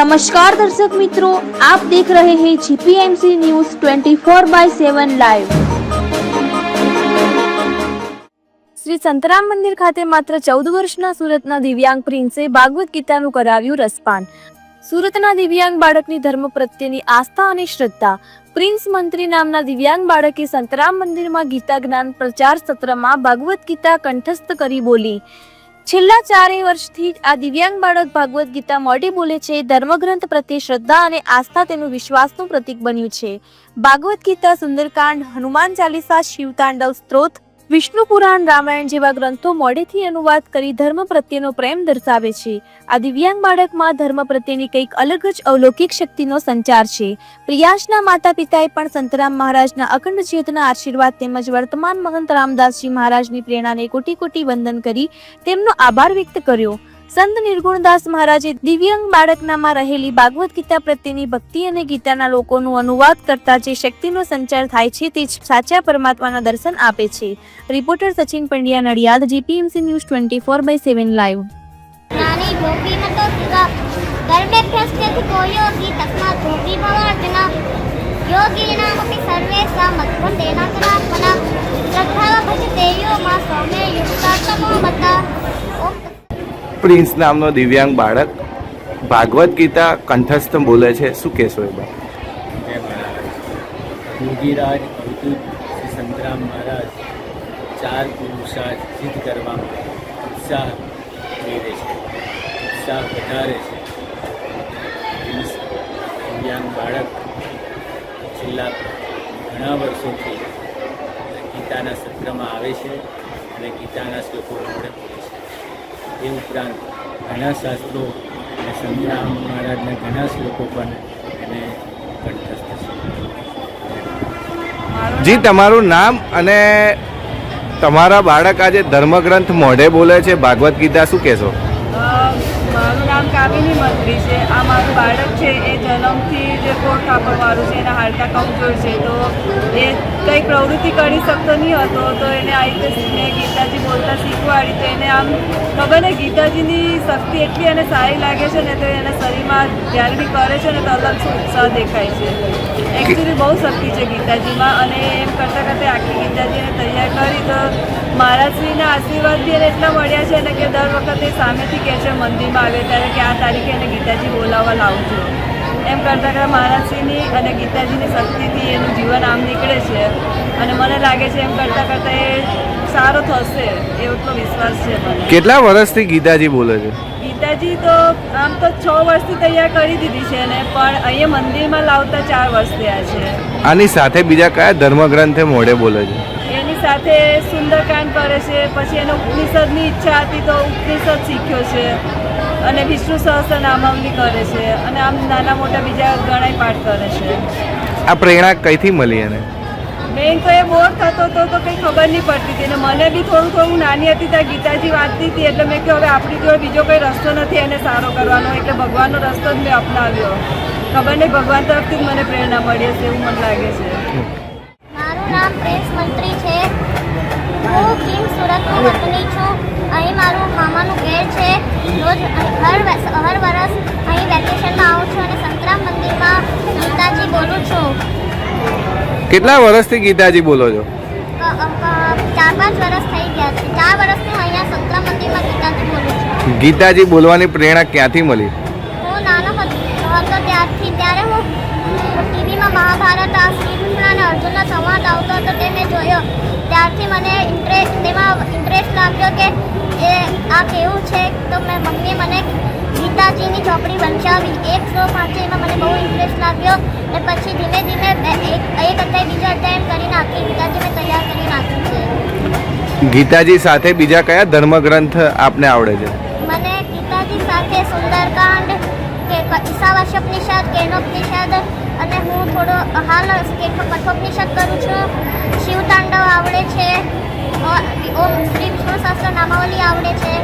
નમસ્કાર દર્શક મિત્રો, આપ દેખ રહે હૈ GPMC news 24 by 7 live Shri Santram Mandir ખાતે માત્ર ચૌદ વર્ષના સુરતના દિવ્યાંગ પ્રિન્સે ભાગવત ગીતાનું કરાવ્યું રસપાન. સુરતના દિવ્યાંગ બાળકની ધર્મ પ્રત્યેની આસ્થા અને શ્રદ્ધા. પ્રિન્સ મંત્રી નામના દિવ્યાંગ બાળકે સંતરામ મંદિરમાં ગીતા જ્ઞાન પ્રચાર સત્રમાં ભાગવત ગીતા કંઠસ્થ કરી બોલી. છેલ્લા ચારેય વર્ષથી આ દિવ્યાંગ બાળક ભાગવત ગીતા મોઢે બોલે છે, ધર્મગ્રંથ પ્રત્યે શ્રદ્ધા અને આસ્થા તેનું વિશ્વાસનું પ્રતીક બન્યું છે. ભાગવત ગીતા, સુંદરકાંડ, હનુમાન ચાલીસા, શિવતાંડવ સ્ત્રોત વિષ્ણુ પુરાણ રામાયણ જેવા ગ્રંથો મોડેથી અનુવાદ કરી ધર્મ પ્રત્યેનો પ્રેમ દર્શાવે છે. આ દિવ્યાંગ બાળકમાં ધર્મ પ્રત્યેની કંઈક અલગ જ અવલૌકિક શક્તિનો સંચાર છે. પ્રિયાસના માતા પિતાએ પણ સંતરામ મહારાજના અખંડ જ્યોતના આશીર્વાદ તેમજ વર્તમાન મહંત રામદાસજી મહારાજની પ્રેરણાને કોટી કોટી વંદન કરી તેમનો આભાર વ્યક્ત કર્યો. સંત નિર્ગુણદાસ મહારાજે દિવ્યાંગ બાળકનામાં રહેલી ભાગવત ગીતા પ્રત્યેની ભક્તિ અને ગીતાના લોકોનું અનુવાદ કરતા જે શક્તિનો સંચાર થાય છે તે સાચા પરમાત્માના દર્શન આપે છે. Reporter Sachin Pandya Nadiad, GPMC news twenty four by seven live. નાની ઢોકળીમાં સર્વે સામ દેના કરા મના. શ્રદ્ધાવા ભજ દેયો માં સૌમે યુક્તાત્મો મતા પ્રિન્સ નામનો દિવ્યાંગ બાળક ભાગવત ગીતા કંઠસ્થ બોલે છે. શું કહેશો એ બાબત? યોગીરાજ અવધૂત શ્રી સંતરામ મહારાજ ચાર પુરુષાર્થ સિદ્ધ કરવામાં ઉત્સાહ મેળવે છે. ઉત્સાહ વધારે છે. દિવ્યાંગ બાળક છેલ્લા ઘણા વર્ષોથી ગીતાના સત્રમાં આવે છે અને ગીતાના શ્લોકો આપણે એ ઉપરાંત ઘણા શાસ્ત્રો અને સંતરામ મહારાજના ઘણા શ્લોકો પણ એને કંઠસ્થ જી, તમારું નામ અને તમારા બાળક આજે ધર્મગ્રંથ મોઢે બોલે છે ભાગવત ગીતા શું કહેશો? મારું નામ કામિની મંત્રી છે. આ મારું બાળક છે. એ જન્મથી જે કોટ કાપડવાળું છે. એના હાડકા કમજોર છે. તો એ કંઈ પ્રવૃત્તિ કરી શકતો નહીં હતો. તો એને આ રીતે મેં ગીતાજી બોલતા શીખવાડી તો એને આમ ખબર ને ગીતાજીની શક્તિ એટલી એને સારી લાગે છે ને તો એના શરીરમાં જ્યારે બી કરે છે ને તો અલગ ઉત્સાહ દેખાય છે. એકચ્યુઅલી બહુ શક્તિ છે ગીતાજીમાં અને એમ કરતાં કરતાં આખી ગીતાજીને તૈયાર કરી તો મહારાજશ્રીના આશીર્વાદથી એને એટલા મળ્યા છે ને કે દર વખતે સામેથી કહે છે મંદિરમાં આવે ત્યારે કે આ તારીખે એને ગીતાજી બોલાવવા લાવજો એમ કરતાં કરતાં મહારાજશ્રીની અને ગીતાજીની શક્તિથી એનું જીવન આમ નીકળે છે અને મને લાગે છે એમ કરતાં કરતાં એ સારો થશે એવો એટલો વિશ્વાસ છે મને. કેટલા વર્ષથી ગીતાજી બોલે છે? ગીતાજી તો આમ તો છ વર્ષથી તૈયાર કરી દીધી છે ને પણ અહીંયા મંદિરમાં લાવતા ચાર વર્ષ થયા છે. આની સાથે બીજા કયા ધર્મગ્રંથે મોઢે બોલે છે? સાથે સુંદરકાંડ કરે છે પછી એને ઉપનિષદની ઈચ્છા હતી તો ઉપનિષદ શીખ્યો છે અને વિષ્ણુ સહસ્ત્ર નામાવલી કરે છે અને આમ નાના મોટા બીજા ઘણા પાઠ કરે છે. આ પ્રેરણા કઈથી મળી એને? મેં તો એ બોર થતો હતો તો કંઈ ખબર નહીં પડતી હતી અને મને બી થોડું થોડું નાની હતી ત્યાં ગીતાજી વાંચતી હતી એટલે મેં કહ્યું હવે આપણી જોડે બીજો કોઈ રસ્તો નથી એને સારો કરવાનો એટલે ભગવાનનો રસ્તો જ મેં અપનાવ્યો. ખબર નહીં ભગવાન તરફથી જ મને પ્રેરણા મળી હશે એવું મને લાગે છે. મારું નામ પ્રેસ મંત્રી છે. હું કિમ સુરતની વતની છું. અહીં મારું મામાનું ઘેર છે. રોજ હર હર વર્ષ અહીં વેકેશનમાં આવું છું અને સંતરામ મંદિરમાં ગીતાજી બોલું છું. કેટલા વર્ષથી ગીતાજી બોલો છો? ચાર પાંચ વર્ષ થઈ ગયા છે. ચાર વર્ષથી અહીંયા સંતરામ મંદિરમાં ગીતાજી બોલું છું. ગીતાજી બોલવાની પ્રેરણા ક્યાંથી મળી હું નાનો હતો હતો ત્યારથી ત્યારે હું ટીવીમાં મહાભારત આ શ્રીકૃષ્ણ અને અર્જુનનો સંવાદ આવતો હતો તે મેં જોયો. ત્યારથી મને ઇન્ટરેસ્ટ તેમાં ઇન્ટરેસ્ટ લાગ્યો કે એ આ કેવું છે? તો મેં મમ્મીએ મને ગીતાજીની ચોપડી વંચાવી. એક સો એમાં મને બહુ ઇન્ટરેસ્ટ લાગ્યો અને પછી ધીમે ધીમે એક એક અધ્યાય બીજો અધ્યાય એમ કરીને આખી ગીતાજી મેં તૈયાર કરી નાખી છે. ગીતાજી સાથે બીજા કયા ધર્મગ્રંથ આપને આવડે છે? મને ગીતાજી સાથે સુંદરકાંડ કે ઈશાવાસ્યોપનિષદ કેનોપનિષદ અને હું હાલ કઠોપનિષદ કરું છું. શિવતાંડવ આવડે છે. ઓમ શ્રી વિષ્ણુ સહસ્ત્ર નામાવલી આવડે છે.